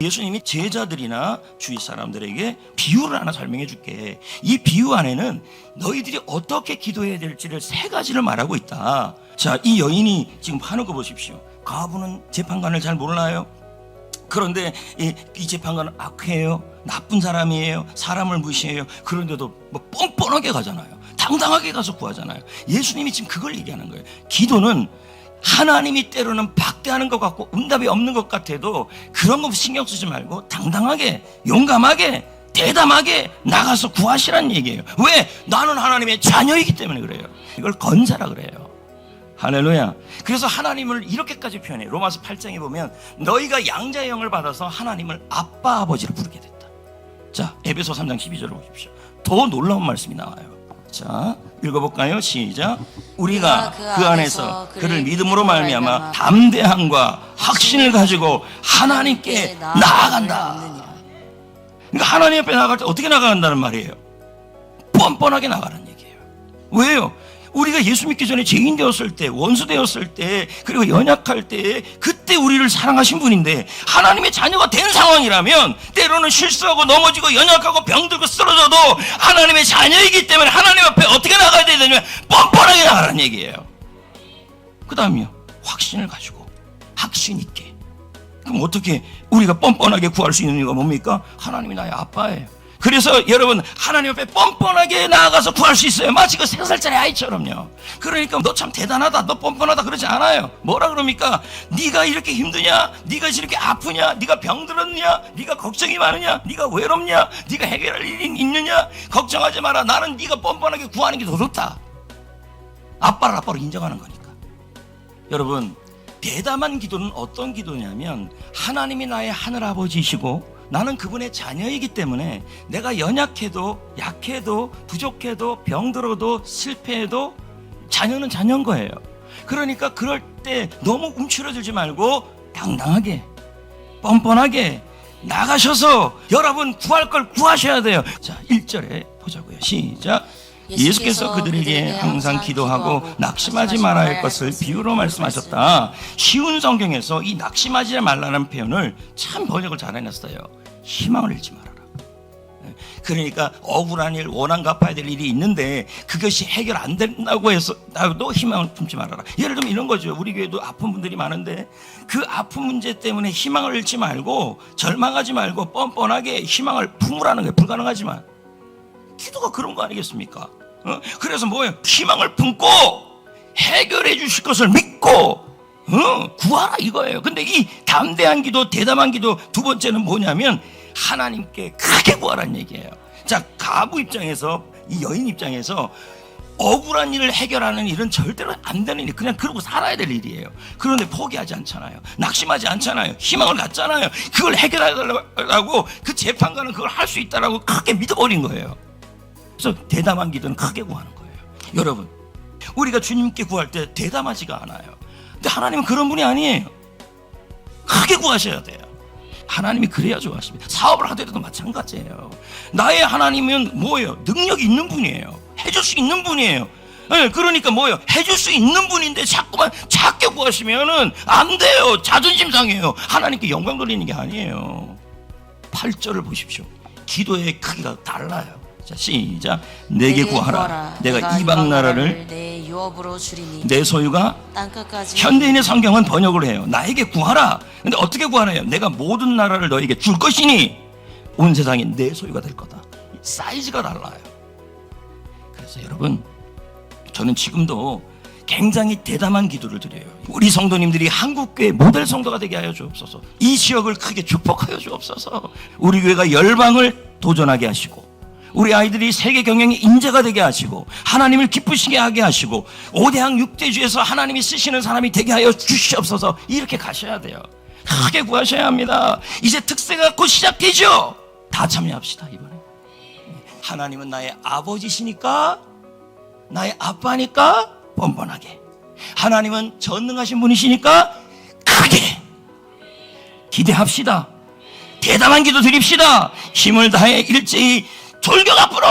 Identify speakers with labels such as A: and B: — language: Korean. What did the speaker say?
A: 예수님이 제자들이나 주위 사람들에게 비유를 하나 설명해 줄게. 이 비유 안에는 너희들이 어떻게 기도해야 될지를 세 가지를 말하고 있다. 자, 이 여인이 지금 하는 거 보십시오. 가부는 재판관을 잘 몰라요. 그런데 이, 이 재판관은 악해요. 나쁜 사람이에요. 사람을 무시해요. 그런데도 뭐 뻔뻔하게 가잖아요. 당당하게 가서 구하잖아요. 예수님이 지금 그걸 얘기하는 거예요. 기도는 하나님이 때로는 박대하는 것 같고 응답이 없는 것 같아도 그런 거 신경 쓰지 말고 당당하게 용감하게 대담하게 나가서 구하시라는 얘기예요. 왜? 나는 하나님의 자녀이기 때문에 그래요. 이걸 건사라 그래요. 할렐루야. 그래서 하나님을 이렇게까지 표현해. 요 로마서 8장에 보면 너희가 양자의 영을 받아서 하나님을 아빠 아버지로 부르게 됐다. 자, 에베소 3장 12절을 보십시오. 더 놀라운 말씀이 나와요. 자, 읽어볼까요? 시작. 우리가 그 안에서 그를 믿음으로 말미암아 담대함과 확신을 가지고 하나님께 나아간다. 그러니까 하나님 앞에 나갈 때 어떻게 나가간다는 말이에요? 뻔뻔하게 나가는 얘기예요. 왜요? 우리가 예수 믿기 전에 죄인 되었을 때, 원수 되었을 때, 그리고 연약할 때, 그때 우리를 사랑하신 분인데, 하나님의 자녀가 된 상황이라면, 때로는 실수하고 넘어지고 연약하고 병들고 쓰러져도, 하나님의 자녀이기 때문에 하나님 앞에 어떻게 나가야 되냐면, 얘기예요. 그 다음이요. 확신을 가지고, 확신 있게. 그럼 어떻게 우리가 뻔뻔하게 구할 수 있는 이유가 뭡니까? 하나님이 나의 아빠예요. 그래서 여러분 하나님 앞에 뻔뻔하게 나아가서 구할 수 있어요. 마치 그 세 살짜리 아이처럼요. 그러니까 너 참 대단하다, 너 뻔뻔하다 그러지 않아요. 뭐라 그럽니까? 네가 이렇게 힘드냐? 네가 이렇게 아프냐? 네가 병들었냐? 네가 걱정이 많으냐? 네가 외롭냐? 네가 해결할 일이 있느냐? 걱정하지 마라. 나는 네가 뻔뻔하게 구하는 게 더 좋다. 아빠를 아빠로 인정하는 거니까. 여러분 대담한 기도는 어떤 기도냐면 하나님이 나의 하늘 아버지이시고 나는 그분의 자녀이기 때문에 내가 연약해도 약해도 부족해도 병들어도 실패해도 자녀는 자녀인 거예요. 그러니까 그럴 때 너무 움츠러들지 말고 당당하게 뻔뻔하게 나가셔서 여러분 구할 걸 구하셔야 돼요. 자, 1절에 보자고요. 시작. 예수께서 그들에게 항상 기도하고 낙심하지 말아야 할 것을 비유로 말씀하셨다. 쉬운 성경에서 이 낙심하지 말라는 표현을 참 번역을 잘 해놨어요. 희망을 잃지 말아라. 그러니까 억울한 일, 원한 갚아야 될 일이 있는데 그것이 해결 안 된다고 해서 나도 희망을 품지 말아라. 예를 들면 이런 거죠. 우리 교회도 아픈 분들이 많은데 그 아픈 문제 때문에 희망을 잃지 말고 절망하지 말고 뻔뻔하게 희망을 품으라는 게 불가능하지만 기도가 그런 거 아니겠습니까? 어? 그래서 뭐예요? 희망을 품고 해결해 주실 것을 믿고 어? 구하라 이거예요. 근데 이 담대한 기도, 대담한 기도 두 번째는 뭐냐면 하나님께 크게 구하라는 얘기예요. 자, 가부 입장에서 이 여인 입장에서 억울한 일을 해결하는 일은 절대로 안 되는 일, 그냥 그러고 살아야 될 일이에요. 그런데 포기하지 않잖아요. 낙심하지 않잖아요. 희망을 갖잖아요. 그걸 해결하려고 그 재판관은 그걸 할 수 있다라고 크게 믿어버린 거예요. 그래서 대담한 기도는 크게 구하는 거예요. 여러분, 우리가 주님께 구할 때 대담하지가 않아요. 근데 하나님은 그런 분이 아니에요. 크게 구하셔야 돼요. 하나님이 그래야 좋아하십니다. 사업을 하더라도 마찬가지예요. 나의 하나님은 뭐예요? 능력 있는 분이에요. 해줄 수 있는 분이에요. 네, 그러니까 뭐예요? 해줄 수 있는 분인데 자꾸만 작게 구하시면은 안 돼요. 자존심 상해요. 하나님께 영광 돌리는 게 아니에요. 8절을 보십시오. 기도의 크기가 달라요. 자, 시작. 내게 구하라. 내가 이방 나라를
B: 내 유업으로 주리니
A: 내 소유가
B: 땅끝까지
A: 현대인의 성경은 번역을 해요. 나에게 구하라. 근데 어떻게 구하나요? 내가 모든 나라를 너에게 줄 것이니 온 세상이 내 소유가 될 거다. 사이즈가 달라요. 그래서 여러분, 저는 지금도 굉장히 대담한 기도를 드려요. 우리 성도님들이 한국교회 모델 성도가 되게 하여 주옵소서. 이 지역을 크게 축복하여 주옵소서. 우리 교회가 열방을 도전하게 하시고 우리 아이들이 세계 경영의 인재가 되게 하시고 하나님을 기쁘시게 하게 하시고 오대학 육대주에서 하나님이 쓰시는 사람이 되게 하여 주시옵소서 이렇게 가셔야 돼요. 크게 구하셔야 합니다. 이제 특세가 곧 시작되죠. 다 참여합시다 이번에. 하나님은 나의 아버지시니까 나의 아빠니까 뻔뻔하게. 하나님은 전능하신 분이시니까 크게 기대합시다. 대담한 기도 드립시다. 힘을 다해 일제히 돌격 앞으로